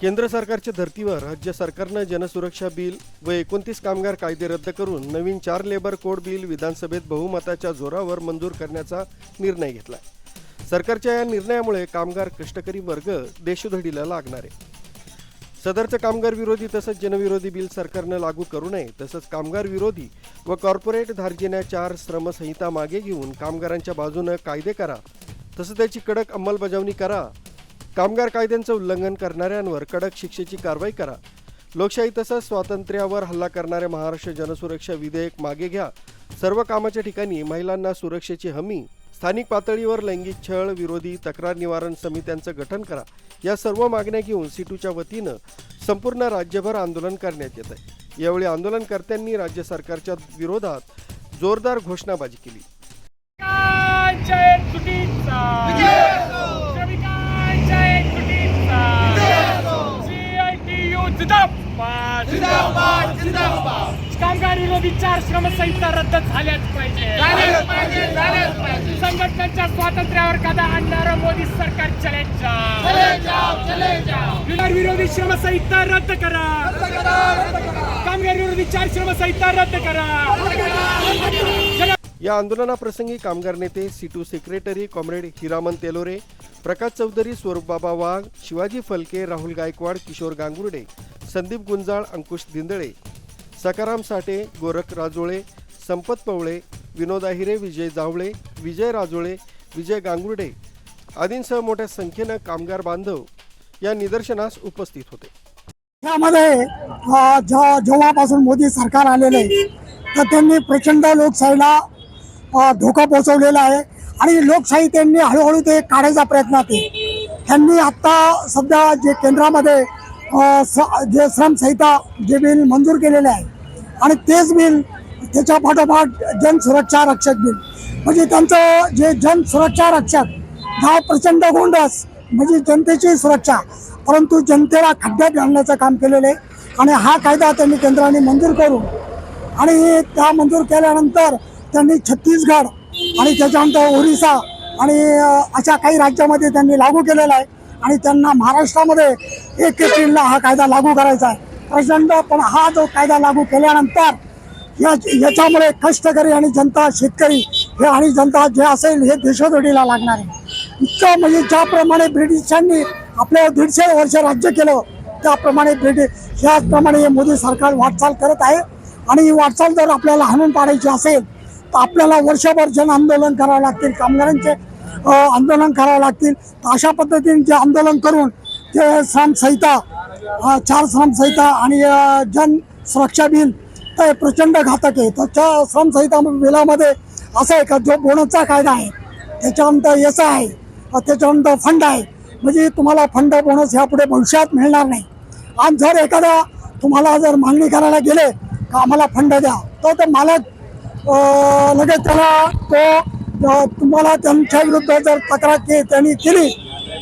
केंद्र सरकारच्या धर्तीवर राज्य सरकारनं जनसुरक्षा बिल व एकोणतीस कामगार कायदे रद्द करून नवीन चार लेबर कोड बिल विधानसभेत बहुमताच्या जोरावर मंजूर करण्याचा निर्णय घेतला सरकारच्या या निर्णयामुळे कामगार कष्टकरी वर्ग देशोधडीला लागणार आहे. सदरचं कामगार विरोधी तसंच जनविरोधी बिल सरकारनं लागू करू नये तसंच कामगार विरोधी व कॉर्पोरेट धार्जिन्या चार श्रमसंहिता मागे घेऊन कामगारांच्या बाजूनं कायदे करा तसं त्याची कडक अंमलबजावणी करा कामगार कायद्यांचं उल्लंघन करणाऱ्यांवर कडक शिक्षेची कारवाई करा. लोकशाही तसंच स्वातंत्र्यावर हल्ला करणारे महाराष्ट्र जनसुरक्षा विधेयक मागे घ्या. सर्व कामाच्या ठिकाणी महिलांना सुरक्षेची हमी. स्थानिक पातळीवर लैंगिक छळ विरोधी तक्रार निवारण समित्यांचं गठन करा. या सर्व मागण्या घेऊन सिटूच्या वतीनं संपूर्ण राज्यभर आंदोलन करण्यात येत आहे. यावेळी आंदोलनकर्त्यांनी राज्य सरकारच्या विरोधात जोरदार घोषणाबाजी केली. विरोधी चार श्रमसंहिता रद्द झाल्याच पाहिजे. संघटनांच्या स्वातंत्र्यावर गदा आणणारं मोदी सरकार चले जाओ. कामगार विरोधी श्रमसंहिता रद्द करा. कामगार विरोधी चार श्रमसंहिता रद्द करा. या आंदोलनाप्रसंगी कामगार नेते CITU secretary comrade Hiraman Telore Prakash Chaudhari Swarupbaba Wagh Shivaji Phalke Rahul Gaikwad Kishor Gangurde Sandeep Gunjal Ankush Dindale Sakaram Sathe Gorakh Rajole Sampat Pawale Vinod आहिरे विजय जावळे विजय राजोळे विजय गांगुर्डे आदींसह मोठ्या संख्येनं कामगार बांधव या निदर्शनास उपस्थित होते. त्यामध्ये जेव्हापासून मोदी सरकार आलेले तर त्यांनी प्रचंड लोकशाहीला धोका पोहोचवलेला आहे. आणि लोकशाही त्यांनी हळूहळू ते काढायचा प्रयत्न आहे. त्यांनी आत्ता सध्या जे केंद्रामध्ये जे श्रमसंहिता जे बिल मंजूर केलेले आहे आणि तेच बिल त्याच्या पाठोपाठ जनसुरक्षा रक्षक बिल. म्हणजे त्यांचं जे जनसुरक्षा रक्षक हा प्रचंड गोंडस म्हणजे जनतेची सुरक्षा परंतु जनतेला खड्ड्यात घालण्याचं काम केलेलं आहे आणि हा कायदा त्यांनी केंद्राने मंजूर करून आणि त्या मंजूर केल्यानंतर त्यांनी छत्तीसगड आणि त्याच्यानंतर ओरिसा आणि अशा काही राज्यामध्ये त्यांनी लागू केलेला आहे. आणि त्यांना महाराष्ट्रामध्ये एक एप्रिलला हा कायदा लागू करायचा आहे. प्रचंड पण हा जो कायदा लागू केल्यानंतर या याच्यामुळे कष्टकरी आणि जनता शेतकरी हे आणि जनता जे असेल हे देशोधडीला लागणार आहे. इतकं म्हणजे ज्याप्रमाणे ब्रिटिशांनी आपल्या दीडशे वर्ष राज्य केलं त्याप्रमाणे ब्रिटिश याचप्रमाणे हे मोदी सरकार वाटचाल करत आहे. आणि ही वाटचाल जर आपल्याला हाणून पाडायची असेल तर आपल्याला वर्षभर जन आंदोलन करावं लागतील. कामगारांचे आंदोलन करावं लागतील. तर अशा पद्धतीने जे आंदोलन करून ते श्रमसंहिता चार श्रमसंहिता आणि जन सुरक्षा बिल ते प्रचंड घातक आहे. तर त्या श्रमसंहिता बिलामध्ये असं आहे का जो बोनसचा कायदा आहे त्याच्यानंतर याचा आहे त्याच्यानंतर फंड आहे. म्हणजे तुम्हाला फंड बोनस यापुढे भविष्यात मिळणार नाही. आणि जर एखादा तुम्हाला जर मागणी करायला गेले का आम्हाला फंड द्या तर ते मालक लगेच त्याला तो तुम्हाला त्यांच्या विरुद्ध जर तक्रार के त्यांनी केली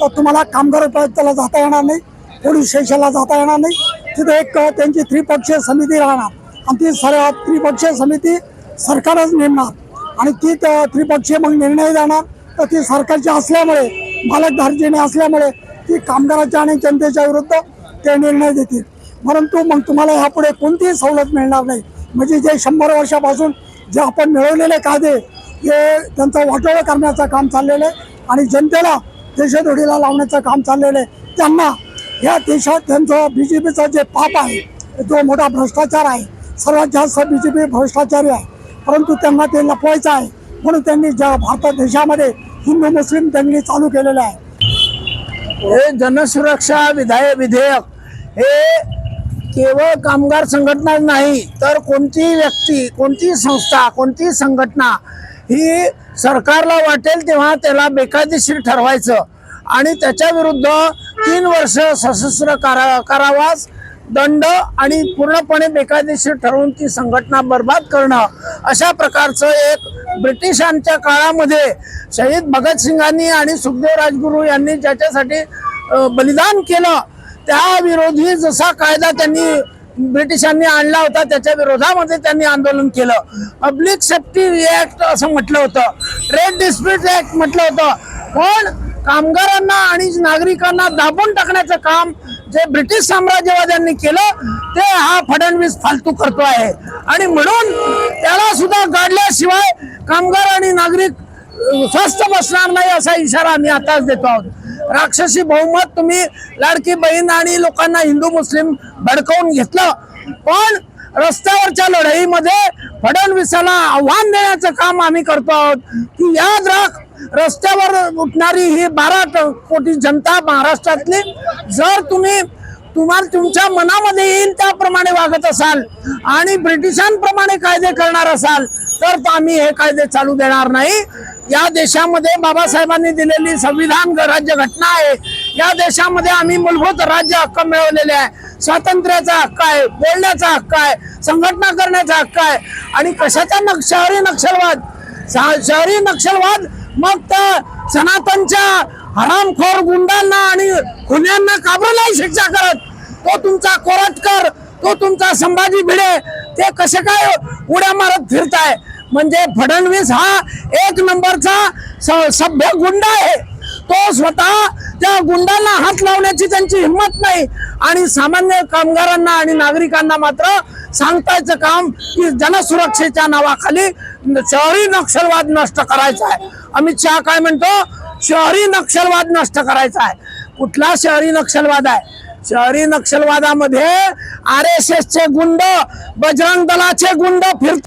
तर तुम्हाला कामगार त्याला जाता येणार नाही पोलीस स्टेशनला जाता येणार नाही. तिथे एक त्यांची त्रिपक्षीय समिती राहणार. आणि ती सर त्रिपक्षीय समिती सरकारच नेमणार. आणि ती त्रिपक्षीय मग निर्णय देणार तर ती सरकारची असल्यामुळे मालक धार्जिने असल्यामुळे ती कामगाराच्या आणि जनतेच्या विरुद्ध ते निर्णय देतील. परंतु मग तुम्हाला यापुढे कोणतीही सवलत मिळणार नाही. म्हणजे जे शंभर वर्षापासून जे आपण मिळवलेले कायदे हे त्यांचं वाटोळं करण्याचं काम चाललेलं आहे आणि जनतेला देशदोडीला लावण्याचं काम चाललेलं आहे. त्यांना या देशात त्यांचं बी जे पीचं जे पाप आहे जो मोठा भ्रष्टाचार आहे. सर्वात जास्त बी जे पी भ्रष्टाचारी आहे. परंतु त्यांना ते लपवायचं आहे. म्हणून त्यांनी ज्या भारत देशामध्ये हिंदू मुस्लिम त्यांनी चालू केलेलं आहे हे जनसुरक्षा विधाय विधेयक हे केवळ कामगार संघटना नाही तर कोणतीही व्यक्ती कोणतीही संस्था कोणतीही संघटना ही सरकारला वाटेल तेव्हा त्याला बेकायदेशीर ठरवायचं. आणि त्याच्या विरुद्ध तीन वर्ष सशस्त्र कारा कारावास दंड आणि पूर्णपणे बेकायदेशीर ठरवून ती संघटना बर्बाद करणं अशा प्रकारचं एक ब्रिटिशांच्या काळामध्ये शहीद भगतसिंगांनी आणि सुखदेव राजगुरू यांनी ज्याच्यासाठी बलिदान केलं त्याविरोधी जसा कायदा त्यांनी ब्रिटिशांनी आणला होता त्याच्या विरोधामध्ये त्यांनी आंदोलन केलं. पब्लिक सेफ्टी ऍक्ट असं म्हटलं होतं. ट्रेड डिस्प्यूट ऍक्ट म्हटलं होतं. पण कामगारांना आणि नागरिकांना दाबून टाकण्याचं काम जे ब्रिटिश साम्राज्यवाद्यांनी केलं ते हा फडणवीस फालतू करतो आहे. आणि म्हणून त्याला सुद्धा गाडल्याशिवाय कामगार आणि नागरिक स्वस्त स्वस्थ बसणार नाही असा इशारा आम्ही आताच देतो आहोत. राक्षसी बहुमत तुम्ही लाडकी बहीण आणि लोकांना हिंदू मुस्लिम भडकवून घेतलं. पण रस्त्यावरच्या लढाईमध्ये फडणवीसाला आव्हान देण्याचं काम आम्ही करतो आहोत. की याद राख रस्त्यावर उठणारी ही बारा कोटी जनता महाराष्ट्रातली जर तुम्ही तुम्हाला तुमच्या मनामध्ये येईल त्याप्रमाणे वागत असाल आणि ब्रिटिशांप्रमाणे कायदे करणार असाल तर तो आम्ही हे कायदे चालू देणार नाही. या देशामध्ये बाबासाहेबांनी दिलेली संविधान ग- राज्य घटना आहे. या देशामध्ये आम्ही मूलभूत राज्य हक्क मिळवलेले आहे. स्वातंत्र्याचा हक्क आहे बोलण्याचा हक्क आहे संघटना करण्याचा हक्क आहे. आणि कशाचा नक्ष शहरी नक्षलवाद? सा- शहरी नक्षलवाद? मग त्या सनातनच्या हरामखोर गुंडांना आणि खुन्यांना काबरं नाही शिक्षा करत तो तुमचा कोरटकर तो तुमचा संभाजी भिडे ते कसे काय उड्या मारत फिरताय? म्हणजे फडणवीस हा एक नंबरचा सभ्य गुंड आहे. तो स्वतः त्या गुंडांना हात लावण्याची त्यांची हिंमत नाही. आणि सामान्य कामगारांना आणि नागरिकांना मात्र सांगतायचं काम की जनसुरक्षेच्या नावाखाली शहरी नक्षलवाद नष्ट करायचा आहे. अमित शहा काय म्हणतो? शहरी नक्षलवाद नष्ट करायचा आहे. कुठला शहरी नक्षलवाद आहे? शहरी नक्षलवादामध्ये आर एस एसचे गुंड बजरंग दलाचे गुंड फिरत